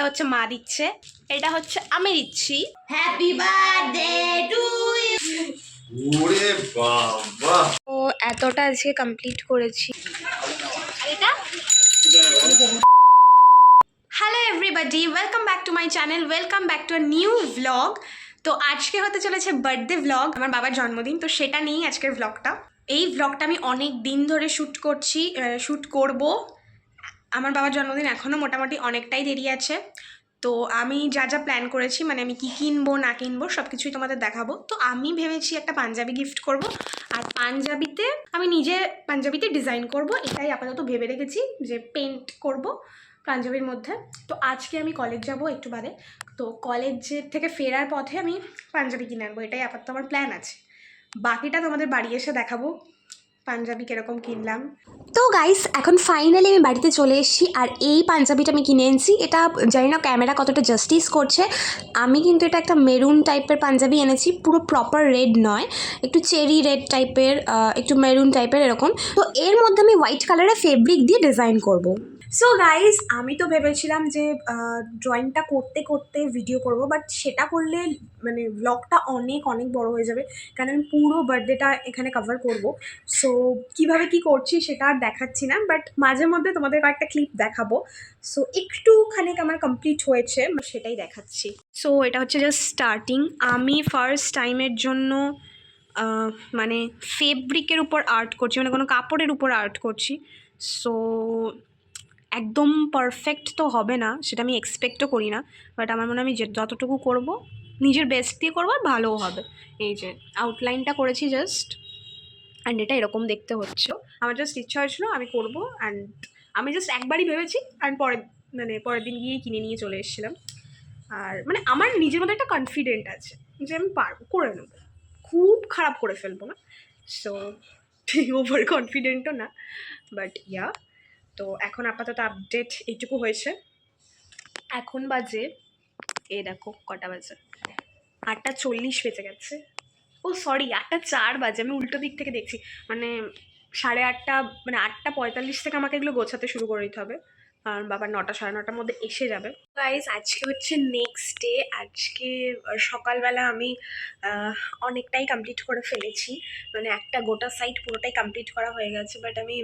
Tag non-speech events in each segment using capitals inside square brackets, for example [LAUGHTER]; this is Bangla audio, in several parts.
এটা হচ্ছে মা দিচ্ছে এটা হচ্ছে আমি দিচ্ছি। হ্যাপি বার্থডে টু ওরে বাবা। তো এতটা আজকে কমপ্লিট করেছি। এটা? Hello everybody welcome back to my channel welcome back to a new vlog তো আজকে হতে চলেছে বার্থডে ভ্লগ আমার বাবার জন্মদিন তো সেটা নিয়েই আজকের ভ্লগটা এই ভ্লগটা আমি অনেক দিন ধরে শ্যুট করছি শ্যুট করব। আমার বাবার জন্মদিন এখনও মোটামুটি অনেকটাই দেরি আছে। তো আমি যা যা প্ল্যান করেছি মানে আমি কি কিনবো, না কিনবো সব কিছুই তোমাদের দেখাবো। তো আমি ভেবেছি একটা পাঞ্জাবি গিফট করব। আর পাঞ্জাবিতে আমি নিজে পাঞ্জাবিতে ডিজাইন করব, এটাই আপাতত ভেবে রেখেছি যে পেন্ট করব পাঞ্জাবির মধ্যে। তো আজকে আমি কলেজ যাব একটু বাদে। তো কলেজের থেকে ফেরার পথে আমি পাঞ্জাবি কিনে আনব, এটাই আপাতত আমার প্ল্যান আছে। বাকিটা তোমাদের বাড়ি এসে দেখাবো। পাঞ্জাবি কীরকম কিনলাম? তো গাইস এখন ফাইনালি আমি বাড়িতে চলে এসেছি আর এই পাঞ্জাবিটা আমি কিনে এনেছি। এটা জানি না ক্যামেরা কতটা জাস্টিস করছে। আমি কিন্তু এটা একটা মেরুন টাইপের পাঞ্জাবি এনেছি, পুরো প্রপার রেড নয়, একটু চেরি রেড টাইপের একটু মেরুন টাইপের এরকম। তো এর মধ্যে আমি হোয়াইট কালারের ফেব্রিক দিয়ে ডিজাইন করব। সো গাইস আমি তো ভেবেছিলাম যে ড্রয়িংটা করতে করতে ভিডিও করব বাট সেটা করলে মানে ব্লগটা অনেক অনেক বড় হয়ে যাবে। কারণ আমি পুরো বার্থডেটা এখানে কভার করব। সো কীভাবে কি করছি সেটা আর দেখাচ্ছি না বাট মাঝে মধ্যে তোমাদের কয়েকটা ক্লিপ দেখাবো। সো একটুখানি আমার কমপ্লিট হয়েছে সেটাই দেখাচ্ছি। সো এটা হচ্ছে জাস্ট স্টার্টিং আমি ফার্স্ট টাইমের জন্য মানে ফেব্রিকের উপর আর্ট করছি মানে কোনো কাপড়ের উপর আর্ট করছি। সো একদম পারফেক্ট তো হবে না, সেটা আমি এক্সপেক্টও করি না বাট আমার মনে হয় আমি যে- যতটুকু করব, নিজের বেস্ট দিয়ে করব আর ভালোও হবে। এই যে আউটলাইনটা করেছি জাস্ট অ্যান্ড এটা এরকম দেখতে হচ্ছে। আমার জাস্ট ইচ্ছা হয়েছিল আমি করব অ্যান্ড আমি জাস্ট একবারই ভেবেছি অ্যান্ড পরের মানে পরের দিন গিয়েই কিনে নিয়ে চলে এসেছিলাম। আর মানে আমার নিজের মধ্যে একটা কনফিডেন্ট আছে যে, আমি পারব, করে নেব। খুব খারাপ করে ফেলব না। সো ওভার কনফিডেন্টও না বাট ইয়া তো এখন আপাতত আপডেট এইটুকু হয়েছে। এখন বাজে, এ দেখো কটা বাজে। আটটা চল্লিশ বেজে গেছে। ও সরি আটটা চার বাজে, আমি উল্টো দিক থেকে দেখছি। মানে সাড়ে আটটা মানে আটটা পঁয়তাল্লিশ থেকে আমাকে এগুলো গোছাতে শুরু করে দিতে হবে। কারণ বাবা নটা সাড়ে নটার মধ্যে এসে যাবে। গাইজ আজকে হচ্ছে নেক্সট ডে আজকে সকালবেলা আমি অনেকটাই কমপ্লিট করে ফেলেছি। মানে একটা গোটা সাইট পুরোটাই কমপ্লিট করা হয়ে গেছে বাট আমি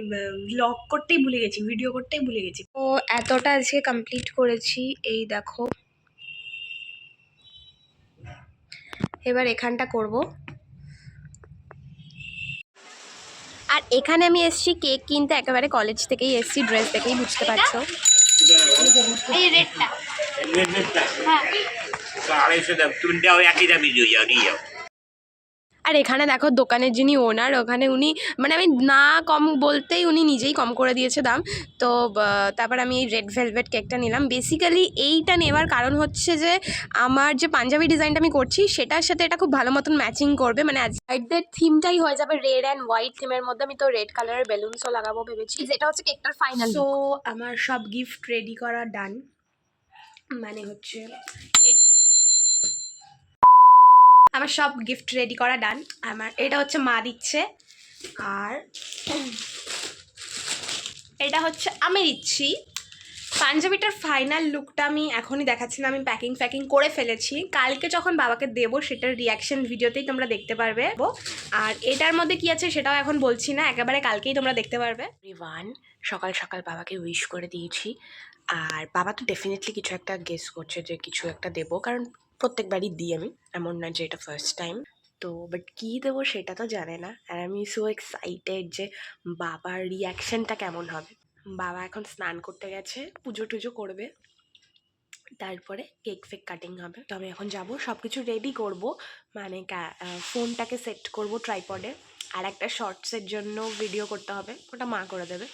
ব্লগ করতেই ভুলে গেছি ভিডিও করতেই ভুলে গেছি। তো এতটা আজকে কমপ্লিট করেছি, এই দেখো। এবার এখানটা করব আর এখানে আমি এসছি কেক কিনতে একেবারে কলেজ থেকেই এসছি ড্রেস দেখেই বুঝতে পারছ। এই রেডটা হ্যাঁ। আড়াইশো দাম তিনটাও একই দামই যাও নিয়ে যাও। আর এখানে দেখো দোকানের যিনি ওনার ওখানে উনি মানে আমি না কম বলতেই উনি নিজেই কম করে দিয়েছে দাম। তো তারপর আমি এই রেড ভেলভেট কেকটা নিলাম। বেসিক্যালি এইটা নেওয়ার কারণ হচ্ছে যে আমার যে পাঞ্জাবি ডিজাইনটা আমি করছি সেটার সাথে এটা খুব ভালো মতন ম্যাচিং করবে। মানে আজকের থিমটাই হয়ে যাবে রেড অ্যান্ড হোয়াইট থিমের মধ্যে। আমি তো রেড কালারের বেলুনসও লাগাবো ভেবেছি। যেটা হচ্ছে কেকটার ফাইনাল তো আমার সব গিফট রেডি করা ডান মানে হচ্ছে আমার সব গিফট রেডি করা ডান আমার, এটা হচ্ছে মা দিচ্ছে। আর এটা হচ্ছে আমি দিচ্ছি। পাঞ্জাবিটার ফাইনাল লুকটা আমি এখনই দেখাচ্ছি না আমি প্যাকিং ফ্যাকিং করে ফেলেছি। কালকে যখন বাবাকে দেবো, সেটার রিয়াকশন ভিডিওতেই তোমরা দেখতে পারবে। আর এটার মধ্যে কি আছে সেটাও এখন বলছি না, একেবারে কালকেই তোমরা দেখতে পারবে। ওয়ান সকাল সকাল বাবাকে উইশ করে দিয়েছি। আর বাবা তো ডেফিনেটলি কিছু একটা গেস করছে যে কিছু একটা দেবো, কারণ প্রত্যেকবারই দিই আমি, এমন না যে এটা ফার্স্ট টাইম তো বাট কী দেবো সেটা তো জানে না। আর আমি সো এক্সাইটেড যে বাবার রিয়াকশনটা কেমন হবে। বাবা এখন স্নান করতে গেছে, পুজো টুজো করবে। তারপরে কেক ফেক কাটিং হবে। তো আমি এখন যাব সব কিছু রেডি করব। মানে ফোনটাকে সেট করব ট্রাইপডে আর একটা শর্টসের জন্য ভিডিও করতে হবে। ওটা মা করে দেবে।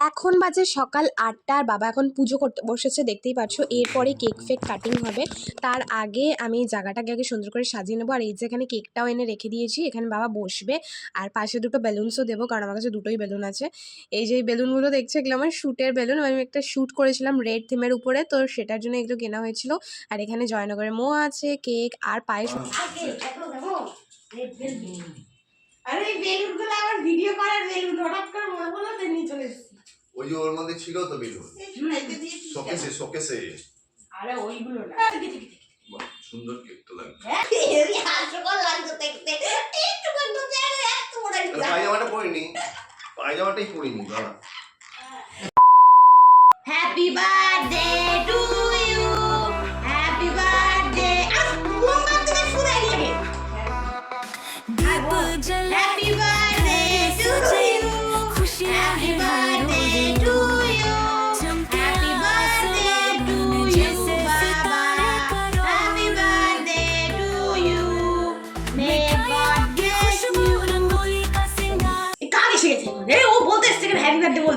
এখন বাজে সকাল আটটা আর বাবা এখন পুজো করতে বসেছে, দেখতেই পাচ্ছ। এরপরে কেক ফেক কাটিং হবে। তার আগে আমি জায়গাটাকে আগে সুন্দর করে সাজিয়ে নেব। আর এই যে এখানে কেকটাও এনে রেখে দিয়েছি। এখানে বাবা বসবে। আর পাশে দুটো বেলুনসও দেবো, কারণ আমার কাছে দুটোই বেলুন আছে। এই যে বেলুনগুলো দেখছে, এগুলো আমার শ্যুটের বেলুন আমি একটা শ্যুট করেছিলাম রেড থিমের উপরে। তো সেটার জন্য এগুলো কেনা হয়েছিল। আর এখানে জয়নগরের মো আছে কেক আর পায়েস। আরে বেলুনগুলো আমার ভিডিও করার বেলুন হঠাৎ করে মনে তো নিয়ে চলে ওই যে ওর মধ্যে ছিল তো বেলুন শোকেসে শোকেসে আরে ওইগুলো না। বাহ, সুন্দর কেকটা লাগছে। হাস্যকর লাগছে দেখতে। একটু করে এত বড় একটা পায়জামাটা পরিনি। পায়জামাটাই পরিনি দাঁড়া। হ্যাপি বার্থডে টু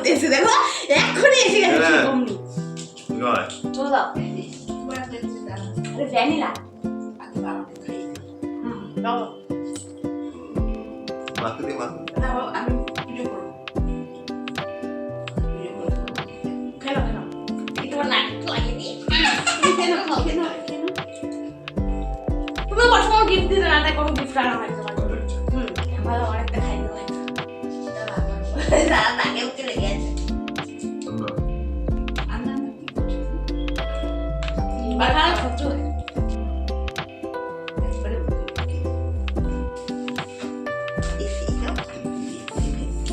এসেছে দেখো এক্ষুনি এসে গেছে হ্যাঁ। অমনি চলে দাও। আরে ভ্যানিলা তুমি বসো গিফট দিতে না তাই কোনো গিফট আনা হয় বাগান ছোট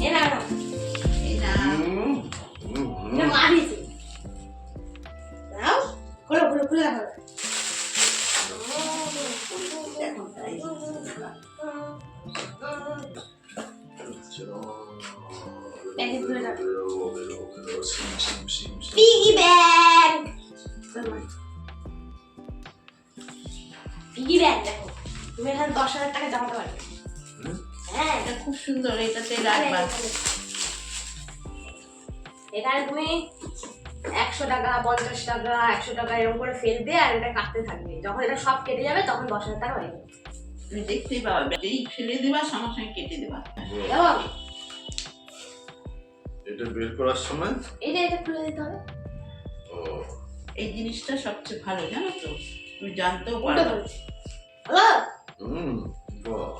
এরা হুম, হুম, হুম। এটা মারিছে দেখো। তুমি এখানে দশ হাজার টাকা জমাতে পারবে। হ্যাঁ। এটা খুব সুন্দর এটাতে এখানে, রাখবা। এখানে। এখানে তুমি একশো টাকা পঞ্চাশ টাকা একশো টাকা এরকম করে ফেলবে আর এটা কাটতে থাকবে। যখন এটা সব কেটে যাবে তখন দশ হাজার টাকা হয়ে যাবে। তুমি দেখতেই পাবে যেই ফেলে দিবা সঙ্গে সঙ্গে কেটে দিবা। এবং এটা বের করার সময়? এটা এটা খুলে দিতে হবে। ও। এই জিনিসটা সবচেয়ে ভালো জানো তো? তুমি জানতেও উল্টো পারো করেছি হ্যালো হুম বাহ,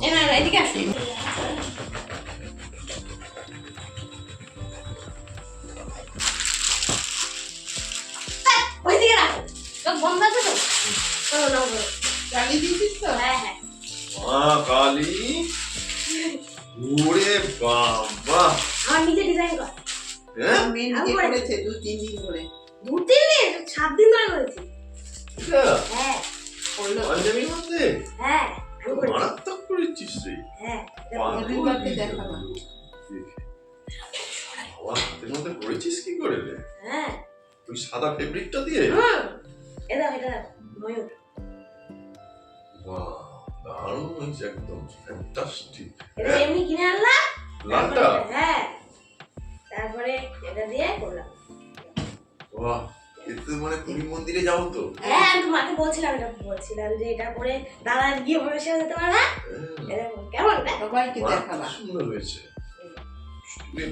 কি না না, এদিকে আসো। ওইদিকে রাখো। চোখ বন্ধ আছে তো? চলো বলো জ্বালিয়ে দিয়েছিস তো? হ্যাঁ হ্যাঁ। মা কালী? ওরে বাবা। নিজে ডিজাইন কর। হ্যাঁ? মেয়ে আমি নিজে করেছে। দু তিন দিন ধরে। দু তিন দিন? সাত দিন ধরে করেছি। হ্যাঁ। করল। মধ্যে হ্যাঁ। মারাত্মক করেছিস রে। হ্যাঁ। রবিবারকে হাতের মধ্যে করেছিস কি করে রে? হ্যাঁ। ওই সাদা ফেব্রিকটা দিয়ে? হুম। এটা এটা ময়ূর বাহ দারুণ হয়েছে একদম। ফ্যান্টাস্টিক এমনি কিনে লালটা? হ্যাঁ। এটা দিয়ে করলাম। বাহ এতে মানে পুরী মন্দিরে যাও তো? হ্যাঁ আমি তো বলছিলাম এটা বলছিলাম যে এটা করে দাদা গিয়ে বসে যেতে পারবে? হ্যাঁ, কেমন সবাইকে দেখাবা সুন্দর হয়েছে।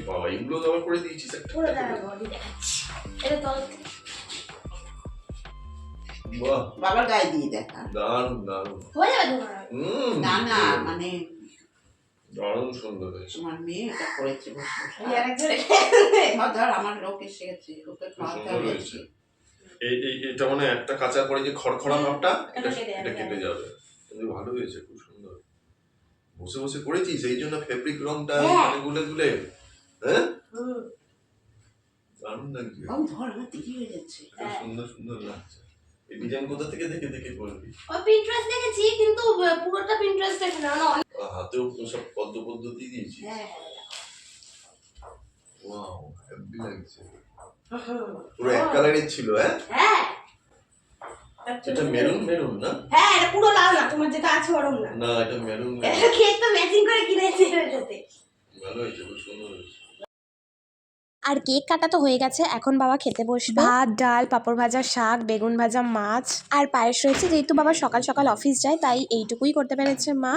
বাবা এগুলো তো আবার করে দিয়েছিস একটা পুরো দেখাচ্ছি। এটা তল। বাবার গায়ে দিয়ে দেখা। দারুণ দারুণ। হয়ে যাবে তোমার? না না মানে দারুণ সুন্দর হয়েছে। তোমার মেয়ে এটা করেছে বসে বসে এই ধর ধর আমার লোক এসে গেছে ওকে খাওয়াতে হবে। এই এই- এটা মানে একটা কাঁচার পরে যে খড়খড়া ভাবটা এটা এটা কেটে যাবে। কিন্তু ভালো হয়েছে খুব সুন্দর। বসে বসে করেছিস এই জন্য ফেব্রিক রংটা হ্যাঁ। এখানে গুলে গুলে হ্যাঁ? হুম। দারুণ লাগছে। ধর আমার দেরি হয়ে যাচ্ছে। সুন্দর সুন্দর লাগছে। এই ডিজাইন কোথা থেকে দেখে দেখে করবি? ওই পিন্টারেস্ট দেখেছি কিন্তু পুরোটা পিন্টারেস্ট দেখি না না। হাতেও সব পদ্ম পদ্ধতি দিয়েছি হ্যাঁ ওয়াও হেভি লাগছে। [LAUGHS] পুরো এক কালারের ছিল হ্যাঁ? হ্যাঁ। এটা মেরুন মেরুন না? হ্যাঁ এটা পুরো লাল না তোমার যেটা আছে না। না এটা মেরুন এটা কেক তো ম্যাচিং করে কিনেছি ভালো হয়েছে খুব সুন্দর হয়েছে। আর কেক কাটা তো হয়ে গেছে এখন বাবা খেতে বসবে। ভাত ডাল পাঁপড় ভাজা শাক বেগুন ভাজা মাছ। আর পায়েস রয়েছে যেহেতু বাবা সকাল সকাল অফিস যায় তাই এইটুকুই করতে পেরেছে মা।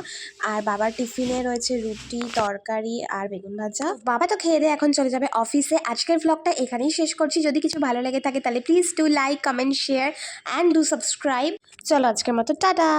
আর বাবার টিফিনে রয়েছে রুটি তরকারি আর বেগুন ভাজা। বাবা তো খেয়ে দিয়ে এখন চলে যাবে অফিসে। আজকের ভ্লগটা এখানেই শেষ করছি। যদি কিছু ভালো লেগে থাকে তাহলে please do like comment share and do subscribe চলো আজকের মতো টাটা!